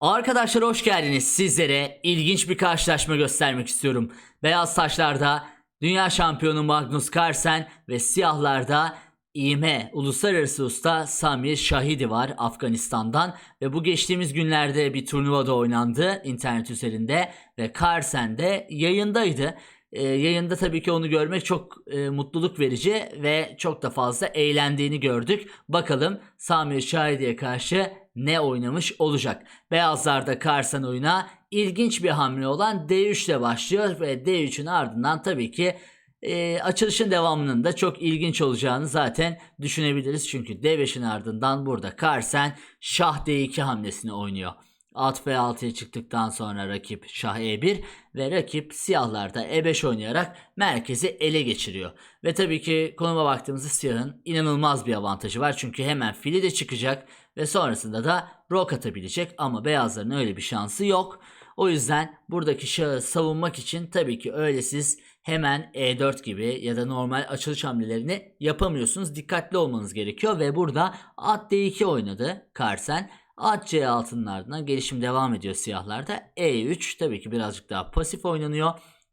Arkadaşlar hoş geldiniz. Sizlere ilginç bir karşılaşma göstermek istiyorum. Beyaz taşlarda dünya şampiyonu Magnus Carlsen ve siyahlarda İME uluslararası usta Samir Şahidi var Afganistan'dan ve bu geçtiğimiz günlerde bir turnuvada oynandı internet üzerinde ve Carlsen de yayındaydı. Ee, yayında tabii ki onu görmek çok e, mutluluk verici ve çok da fazla eğlendiğini gördük. Bakalım Samir Şahidi'ye karşı ne oynamış olacak. Beyazlarda Carlsen oyuna ilginç bir hamle olan D3 ile başlıyor ve D3'ün ardından tabii ki e, açılışın devamının da çok ilginç olacağını zaten düşünebiliriz. Çünkü D5'in ardından burada Carlsen Şah D2 hamlesini oynuyor. At F6'ya çıktıktan sonra rakip Şah E1 ve rakip siyahlarda E5 oynayarak merkezi ele geçiriyor. Ve tabii ki konuma baktığımızda siyahın inanılmaz bir avantajı var. Çünkü hemen fili de çıkacak ve sonrasında da rok atabilecek ama beyazların öyle bir şansı yok. O yüzden buradaki şahı savunmak için tabii ki öyle siz hemen E4 gibi ya da normal açılış hamlelerini yapamıyorsunuz. Dikkatli olmanız gerekiyor ve burada at D2 oynadı Carlsen. At C6'nın ardından gelişim devam ediyor siyahlarda. E3 tabii ki birazcık daha pasif oynanıyor.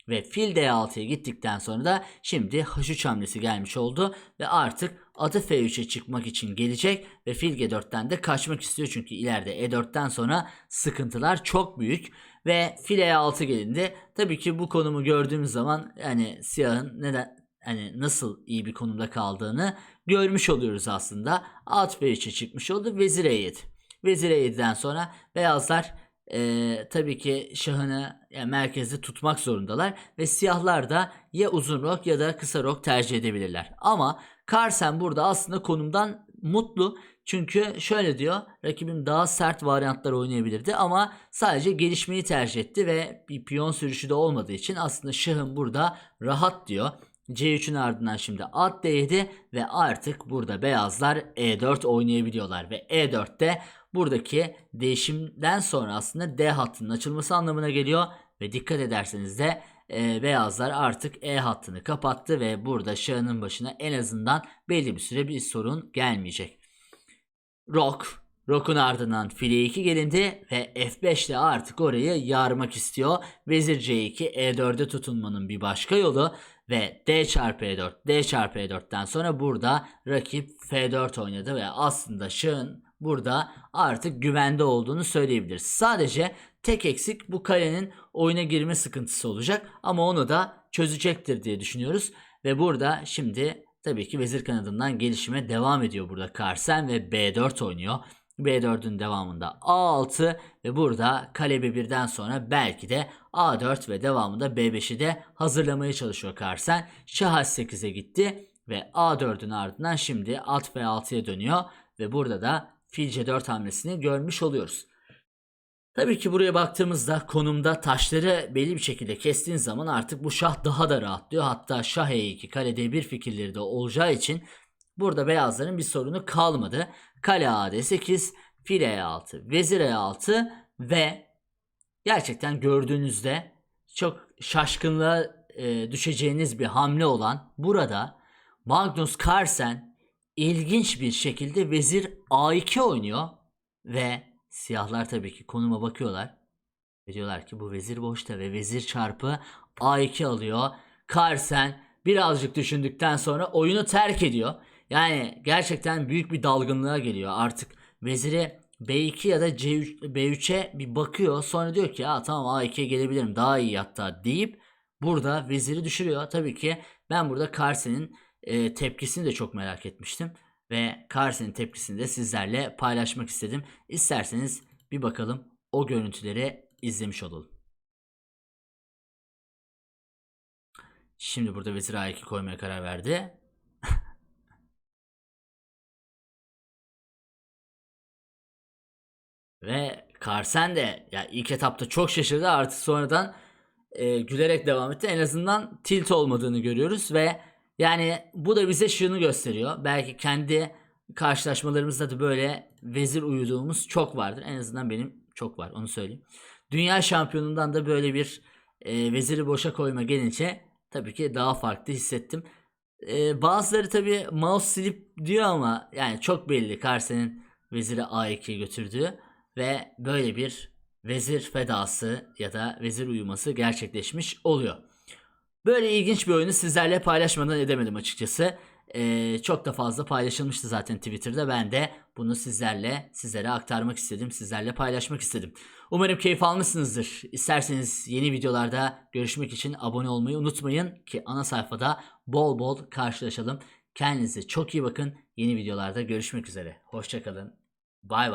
Ve fil D6'ya gittikten sonra da şimdi H3 hamlesi gelmiş oldu. Ve artık atı F3'e çıkmak için gelecek. Ve fil G4'ten de kaçmak istiyor. Çünkü ileride E4'ten sonra sıkıntılar çok büyük. Ve fil E6 gelindi. Tabii ki bu konumu gördüğümüz zaman yani siyahın neden hani nasıl iyi bir konumda kaldığını görmüş oluyoruz aslında. At F3'e çıkmış oldu. Vezir E7. Vezir E7'den sonra beyazlar e, tabii ki şahını yani merkezde tutmak zorundalar ve siyahlar da ya uzun rok ya da kısa rok tercih edebilirler. Ama Carlsen burada aslında konumdan mutlu. Çünkü şöyle diyor rakibim daha sert varyantlar oynayabilirdi ama sadece gelişmeyi tercih etti ve bir piyon sürüşü de olmadığı için aslında şahım burada rahat diyor. C3'ün ardından şimdi at D7 ve artık burada beyazlar E4 oynayabiliyorlar ve E4'te buradaki değişimden sonra aslında D hattının açılması anlamına geliyor ve dikkat ederseniz de e, beyazlar artık E hattını kapattı ve burada şahının başına en azından belli bir süre bir sorun gelmeyecek. Rock Rock'un ardından file 2 gelindi ve F5 ile artık orayı yarmak istiyor. Vezir C2 E4'e tutunmanın bir başka yolu ve D çarpı E4 D çarpı E4'ten sonra burada rakip F4 oynadı ve aslında şahın burada artık güvende olduğunu söyleyebiliriz. Sadece tek eksik bu kalenin oyuna girme sıkıntısı olacak ama onu da çözecektir diye düşünüyoruz. Ve burada şimdi tabii ki vezir kanadından gelişime devam ediyor burada Carlsen ve B4 oynuyor. B4'ün devamında A6 ve burada kale B1'den sonra belki de A4 ve devamında B5'i de hazırlamaya çalışıyor Carlsen. Şah H8'e gitti ve A4'ün ardından şimdi at F6'ya dönüyor ve burada da fil C4 hamlesini görmüş oluyoruz. Tabii ki buraya baktığımızda konumda taşları belli bir şekilde kestiğin zaman artık bu şah daha da rahatlıyor. Hatta şah E2 kale D1 fikirleri de olacağı için burada beyazların bir sorunu kalmadı. Kale A8, fil E6, vezir E6 ve gerçekten gördüğünüzde çok şaşkınlığa e, düşeceğiniz bir hamle olan burada Magnus Carlsen ilginç bir şekilde vezir A2 oynuyor ve siyahlar tabii ki konuma bakıyorlar. Ve diyorlar ki bu vezir boşta ve vezir çarpı A2 alıyor. Carlsen birazcık düşündükten sonra oyunu terk ediyor. Yani gerçekten büyük bir dalgınlığa geliyor. Artık veziri B2 ya da C3, B3'e bir bakıyor. Sonra diyor ki ya tamam A2'ye gelebilirim daha iyi hatta deyip burada veziri düşürüyor. Tabii ki ben burada Carlsen'in e, tepkisini de çok merak etmiştim. Ve Carlsen'in tepkisini de sizlerle paylaşmak istedim. İsterseniz bir bakalım o görüntüleri izlemiş olalım. Şimdi burada vezir A2 koymaya karar verdi. Ve Carlsen de ya ilk etapta çok şaşırdı artık sonradan e, gülerek devam etti. En azından tilt olmadığını görüyoruz ve yani bu da bize şunu gösteriyor. Belki kendi karşılaşmalarımızda da böyle vezir uyuduğumuz çok vardır. En azından benim çok var onu söyleyeyim. Dünya şampiyonundan da böyle bir e, veziri boşa koyma gelince tabii ki daha farklı hissettim. E, bazıları tabii mouse silip diyor ama yani çok belli Carlsen'in veziri A2'ye götürdüğü ve böyle bir vezir fedası ya da vezir uyuması gerçekleşmiş oluyor. Böyle ilginç bir oyunu sizlerle paylaşmadan edemedim açıkçası. Ee, çok da fazla paylaşılmıştı zaten Twitter'da. Ben de bunu sizlerle sizlere aktarmak istedim. Sizlerle paylaşmak istedim. Umarım keyif almışsınızdır. İsterseniz yeni videolarda görüşmek için abone olmayı unutmayın ki ana sayfada bol bol karşılaşalım. Kendinize çok iyi bakın. Yeni videolarda görüşmek üzere. Hoşçakalın. Bay bay.